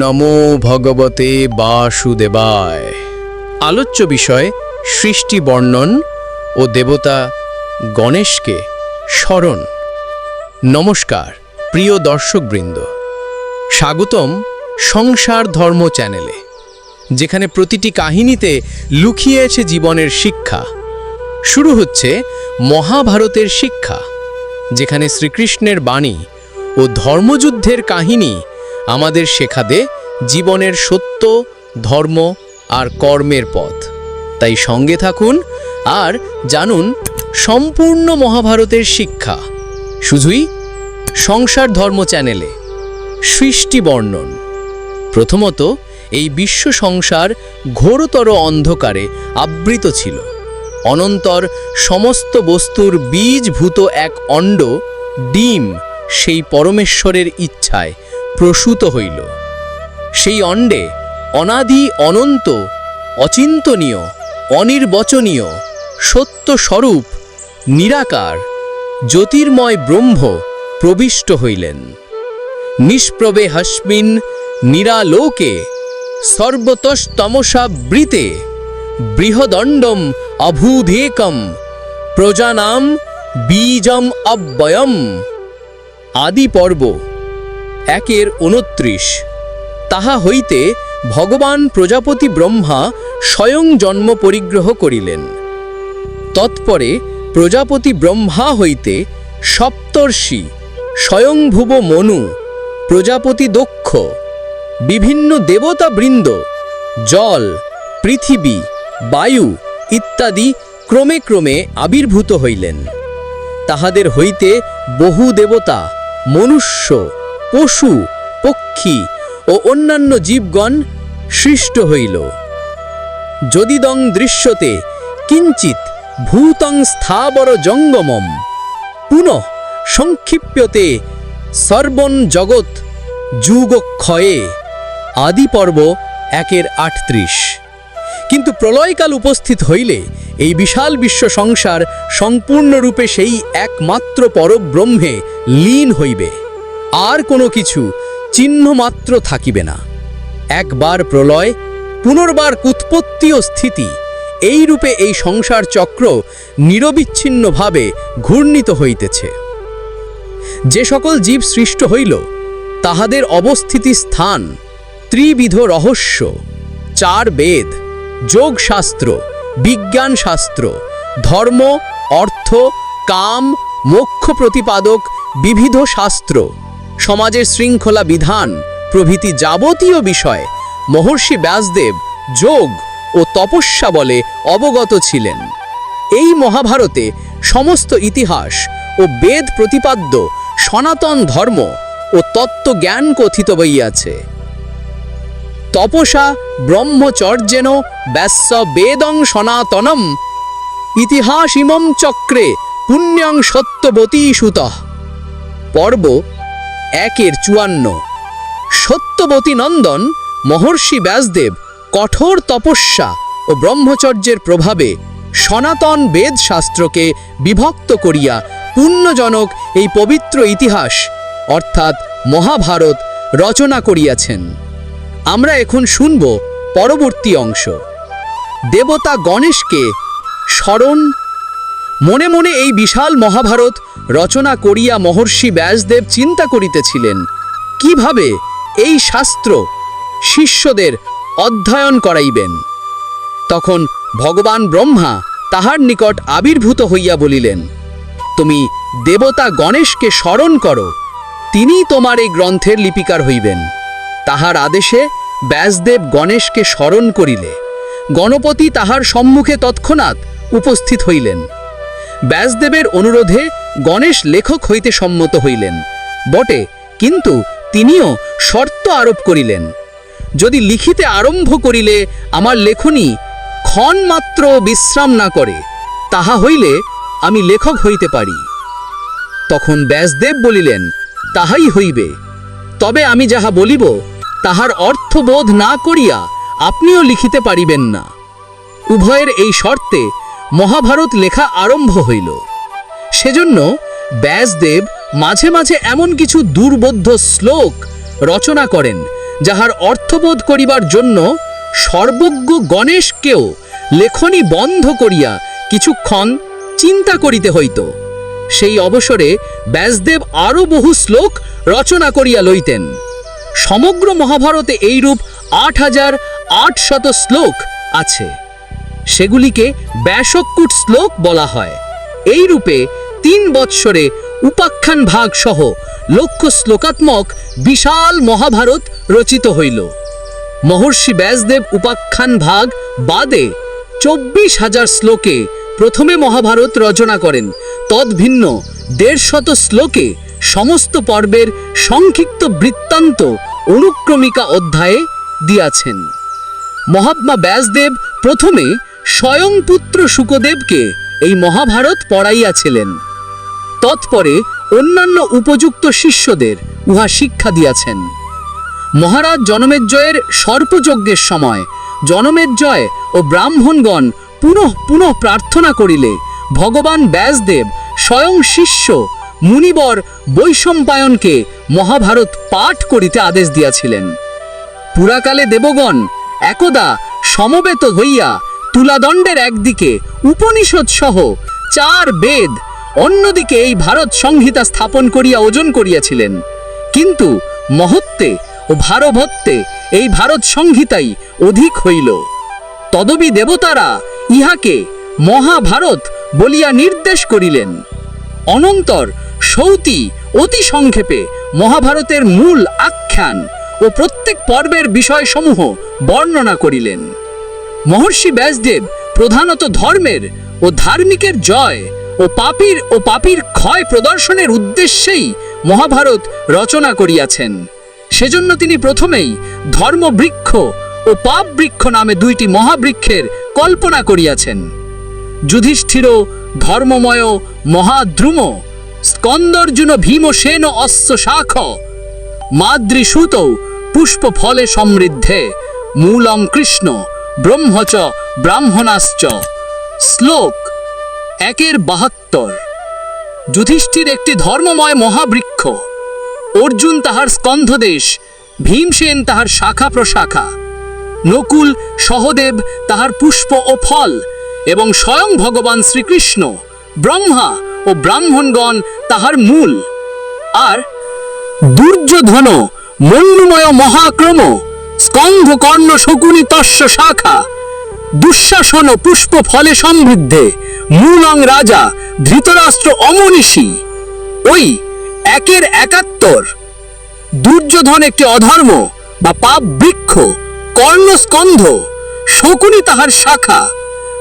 নমো ভগবতে বাসুদেবায়। আলোচ্য বিষয়, সৃষ্টি বর্ণন ও দেবতা গণেশকে স্মরণ। নমস্কার, প্রিয় দর্শকবৃন্দ। স্বাগতম সংসার ধর্ম চ্যানেলে, যেখানে প্রতিটি কাহিনীতে লুকিয়ে আছে জীবনের শিক্ষা। শুরু হচ্ছে মহাভারতের শিক্ষা, যেখানে শ্রীকৃষ্ণের বাণী ও ধর্মযুদ্ধের কাহিনী আমাদের শেখাবে জীবনের সত্য, ধর্ম আর কর্মের পথ। তাই সঙ্গে থাকুন আর জানুন সম্পূর্ণ মহাভারতের শিক্ষা। শুধুই সংসার ধর্ম চ্যানেলে। সৃষ্টি বর্ণন। প্রথমত, এই বিশ্ব সংসার ঘোরতর অন্ধকারে আবৃত ছিল। অনন্তর সমস্ত বস্তুর বীজভূত এক অণ্ড, ডিম, সেই পরমেশ্বরের ইচ্ছায় প্রসূত হইল। সেই অণ্ডে অনাদি অনন্ত, অচিন্তনীয়, অনির্বচনীয় সত্য স্বরূপ নিরাকার, জ্যোতির্ময় ব্রহ্ম প্রবিষ্ট হইলেন। নিষ্প্রবে হস্মিন নিরালোকে সর্বতস্তমসা বৃতে বৃহদণ্ডম অভূধেকম প্রজানাম বীজম অব্যয়ম আদি পর্ব একের উনত্রিশ। তাহা হইতে ভগবান প্রজাপতি ব্রহ্মা স্বয়ং জন্ম পরিগ্রহ করিলেন। তৎপরে প্রজাপতি ব্রহ্মা হইতে সপ্তর্ষি, স্বয়ংভুব মনু, প্রজাপতি দক্ষ, বিভিন্ন দেবতা বৃন্দ জল, পৃথিবী, বায়ু ইত্যাদি ক্রমে ক্রমে আবির্ভূত হইলেন। তাহাদের হইতে বহু দেবতা, মনুষ্য পশু, পক্ষী ও অন্যান্য জীবগণ সৃষ্ট হইল। যদিদং দৃশ্যতে কিঞ্চিত ভূতং স্থাবর জঙ্গমম, পুনঃ সংক্ষিপ্যতে সর্বন জগৎ যুগক্ষয়ে আদি পর্ব একের আটত্রিশ। কিন্তু প্রলয়কাল উপস্থিত হইলে এই বিশাল বিশ্ব সংসার সম্পূর্ণরূপে সেই একমাত্র পরব্রহ্মে লীন হইবে। আর কোনো কিছু চিহ্নমাত্র থাকিবে না। একবার প্রলয়, পুনর্বার উৎপত্তি ও স্থিতি এই রূপে এই সংসার চক্র নিরবিচ্ছিন্নভাবে ঘূর্ণিত হইতেছে। যে সকল জীব সৃষ্ট হইল, তাহাদের অবস্থিতি স্থান, ত্রিবিধ রহস্য, চার বেদ, যোগশাস্ত্র, বিজ্ঞানশাস্ত্র, ধর্ম, অর্থ, কাম, মোক্ষ প্রতিপাদক, বিবিধ শাস্ত্র সমাজের শৃঙ্খলা বিধান, প্রভৃতি যাবতীয় বিষয়, মহর্ষি ব্যাসদেব যোগ ও তপস্যা বলে অবগত ছিলেন। এই মহাভারতে সমস্ত ইতিহাস ও বেদ প্রতিপাদ্য সনাতন ধর্ম ও তত্ত্বজ্ঞান কথিত বইয়াছে তপসা ব্রহ্মচর্যেন ব্যাস্য বেদং সনাতনম ইতিহাস ইমম চক্রে পুণ্যং সত্যবতী সুত পর্ব একের চুয়ান্ন। সত্যবতী নন্দন, মহর্ষি ব্যাসদেব, কঠোর তপস্যা ও ব্রহ্মচর্যের প্রভাবে সনাতন বেদ শাস্ত্রকে বিভক্ত করিয়া পুণ্যজনক এই পবিত্র ইতিহাস, অর্থাৎ মহাভারত, রচনা করিয়াছেন। আমরা এখন শুনব পরবর্তী অংশ। দেবতা গণেশকে স্মরণ মনে মনে এই বিশাল মহাভারত রচনা করিয়া মহর্ষি ব্যাসদেব চিন্তা করিতেছিলেন, কীভাবে এই শাস্ত্র শিষ্যদের অধ্যয়ন করাইবেন? তখন ভগবান ব্রহ্মা তাহার নিকট আবির্ভূত হইয়া বলিলেন, তুমি দেবতা গণেশকে স্মরণ করো, তিনিই তোমার এই গ্রন্থের লিপিকার হইবেন। তাহার আদেশে ব্যাসদেব গণেশকে স্মরণ করিলে। গণপতি তাহার সম্মুখে তৎক্ষণাৎ উপস্থিত হইলেন। ব্যাসদেবের অনুরোধে গণেশ লেখক হইতে সম্মত হইলেন। বটে, কিন্তু তিনিও শর্ত আরোপ করিলেন। যদি লিখিতে আরম্ভ করিলে আমার লেখনী ক্ষণ মাত্র বিশ্রাম না করে, তাহা হইলে আমি লেখক হইতে পারি। তখন ব্যাসদেব বলিলেন, তাহাই হইবে। তবে আমি যাহা বলিব, তাহার অর্থবোধ না করিয়া আপনিও লিখিতে পারিবেন না। উভয়ের এই শর্তে মহাভারত লেখা আরম্ভ হইল। সেজন্য ব্যাসদেব মাঝে মাঝে এমন কিছু দুর্বোধ্য শ্লোক রচনা করেন, যাহার অর্থবোধ করিবার জন্য সর্বজ্ঞ গণেশকেও লেখনী বন্ধ করিয়া কিছুক্ষণ চিন্তা করিতে হইত। সেই অবসরে ব্যাসদেব আরও বহু শ্লোক রচনা করিয়া লইতেন। সমগ্র মহাভারতে এইরূপ আট হাজার আটশত শ্লোক আছে। সেগুলিকে ব্যাসকূট শ্লোক বলা হয়। এই রূপে তিন বৎসরে উপাখ্যান ভাগ সহ লক্ষ শ্লোকাত্মক বিশাল মহাভারত রচিত হইল। মহর্ষি ব্যাসদেব উপাখ্যান ভাগ বাদে চব্বিশ হাজার শ্লোকে প্রথমে মহাভারত রচনা করেন, তদ্ভিন্ন দেড়শত শ্লোকে সমস্ত পর্বের সংক্ষিপ্ত বৃত্তান্ত অনুক্রমিকা অধ্যায়ে দিয়াছেন। মহাত্মা ব্যাসদেব প্রথমে স্বয়ং পুত্র শুকদেবকে এই মহাভারত পড়াইয়াছিলেন। তৎপরে অন্যান্য উপযুক্ত শিষ্যদের উহা শিক্ষা দিয়াছেন। মহারাজ জনমেজ্জয়ের সর্পযজ্ঞের সময় জনমেজ্জয় ও ব্রাহ্মণগণ পুনঃ পুনঃ প্রার্থনা করিলে ভগবান ব্যাসদেব স্বয়ং শিষ্য, মুনিবর, বৈশম্পায়নকে মহাভারত পাঠ করিতে আদেশ দিয়াছিলেন। পুরাকালে দেবগণ একদা সমবেত হইয়া তুলাদণ্ডের একদিকে উপনিষদ সহ চার বেদ, অন্যদিকে এই ভারত সংহিতা স্থাপন করিয়া ওজন করিয়াছিলেন। কিন্তু মহত্বে ও ভারভত্তে এই ভারত সংহিতাই অধিক হইল। তদবি দেবতারা ইহাকে মহাভারত বলিয়া নির্দেশ করিলেন। অনন্তর সৌতি অতি সংক্ষেপে মহাভারতের মূল আখ্যান ও প্রত্যেক পর্বের বিষয়সমূহ বর্ণনা করিলেন। মহর্ষি ব্যাসদেব প্রধানত ধর্মের ও ধার্মিকের জয় ও পাপীর ও পাপীর ক্ষয় প্রদর্শনের উদ্দেশ্যেই মহাভারত রচনা করিয়াছেন। সেজন্য তিনি প্রথমেই ধর্মবৃক্ষ ও পাপ বৃক্ষ নামে দুইটি মহাবৃক্ষের কল্পনা করিয়াছেন। যুধিষ্ঠির ধর্মময় মহাদ্রুম, স্কন্দর্জুন ভীমসেন অশ্ব শাখ মাদ্রিসূত পুষ্প ফলে সমৃদ্ধে, মূলং কৃষ্ণ ব্রহ্মচ ব্রাহ্মণাশ্চ। শ্লোক একের বাহাত্তর। যুধিষ্ঠির একটি ধর্মময় মহাবৃক্ষ। অর্জুন তাহার স্কন্ধদেশ, ভীমসেন তাহার শাখা প্রশাখা। নকুল, সহদেব তাহার পুষ্প ও ফল এবং স্বয়ং ভগবান শ্রীকৃষ্ণ, ব্রহ্মা ও ব্রাহ্মণগণ তাহার মূল। আর দুর্যোধন মন্যুময় মহাক্রম স্কন্ধ কর্ণ শকুনি তস্য শাখা। দুঃশাসন পুষ্প ফলে সমৃদ্ধে। মূলং রাজা, ধৃতরাষ্ট্র অমনীষী। ওই একের একাত্তর। দুর্যোধন একটি অধর্ম বা পাপ বৃক্ষ, কর্ণস্কন্ধ, শকুনি তাহার শাখা।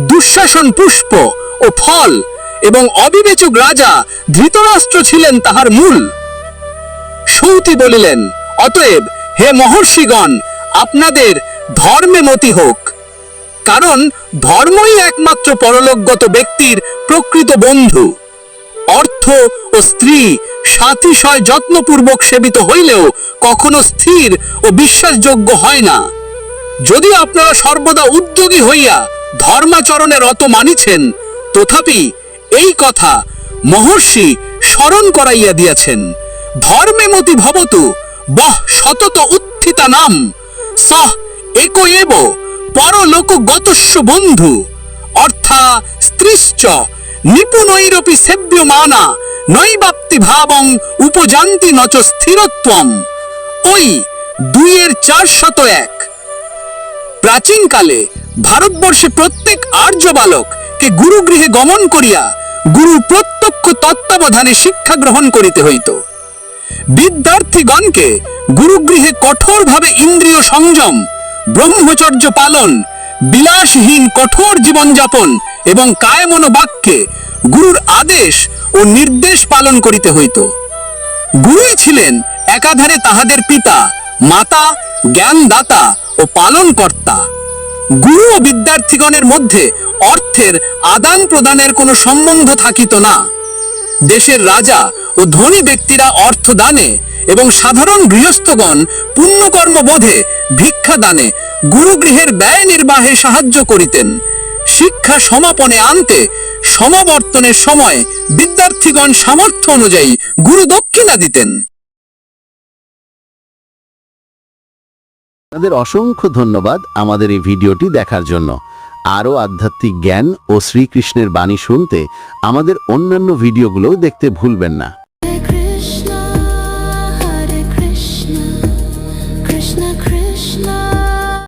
দুঃশাসন পুষ্প ও ফল এবং অবিবেচক রাজা, ধৃতরাষ্ট্র ছিলেন তাহার মূল। সৌতি বলিলেন, অতএব হে মহর্ষিগণ আপনাদের ধর্মে মতি হোক। কারণ ধর্মই একমাত্র পরলোকগত ব্যক্তির প্রকৃত বন্ধু। অর্থ ও স্ত্রী সাতিশয় যত্নপূর্বক সেবিত হইলেও কখনো স্থির ও বিশ্বাসযোগ্য হয় না। যদি আপনারা সর্বদা উদ্যোগী হইয়া ধর্মাচরণে রত মানিছেন, তথাপি এই কথা মহর্ষি স্মরণ করাইয়া দিয়াছেন। ধর্মে মতি ভবতু, বহ, সতত উত্থিতা নাম। সহ, এক এব, পরলোক গতস্য বন্ধু। অর্থা, স্ত্রীশ্চ, নিপুণৈরপি সেব্যমানা, নৈবাপ্তি ভাবং উপজান্তি নচ স্থিরত্বম। ওই দুইয়ের চার শত এক। প্রাচীনকালে ভারতবর্ষে প্রত্যেক আর্য বালককে গুরুগৃহে গমন করিয়া গুরুর প্রত্যক্ষ তত্ত্বাবধানে শিক্ষা গ্রহণ করিতে হইত। বিদ্যার্থীগণকে গুরুগৃহে কঠোরভাবে ইন্দ্রিয় সংযম, ব্রহ্মচর্য পালন, বিলাসহীন কঠোর জীবনযাপন এবং কায়মনো বাক্যে গুরুর আদেশ ও নির্দেশ পালন করিতে হইত। গুরুই ছিলেন একাধারে তাহাদের পিতা, মাতা, জ্ঞানদাতা ও পালনকর্তা। গুরু ও বিদ্যার্থীগণের মধ্যে অর্থের আদান প্রদানের কোনো সম্বন্ধ থাকিত না। দেশের রাজা ও ধনী ব্যক্তিরা অর্থ দানে এবং সাধারণ গৃহস্থগণ পুণ্যকর্ম বোধে ভিক্ষা দানে গুরুগৃহের ব্যয় নির্বাহে সাহায্য করিতেন। শিক্ষা সমাপনে আনতে সমাবর্তনের সময় বিদ্যার্থীগণ সামর্থ্য অনুযায়ী গুরু দক্ষিণা দিতেন। আপনাদের অসংখ্য ধন্যবাদ আমাদের এই ভিডিওটি দেখার জন্য। আরও আধ্যাত্মিক জ্ঞান ও শ্রীকৃষ্ণের বাণী শুনতে আমাদের অন্যান্য ভিডিওগুলোও দেখতে ভুলবেন না।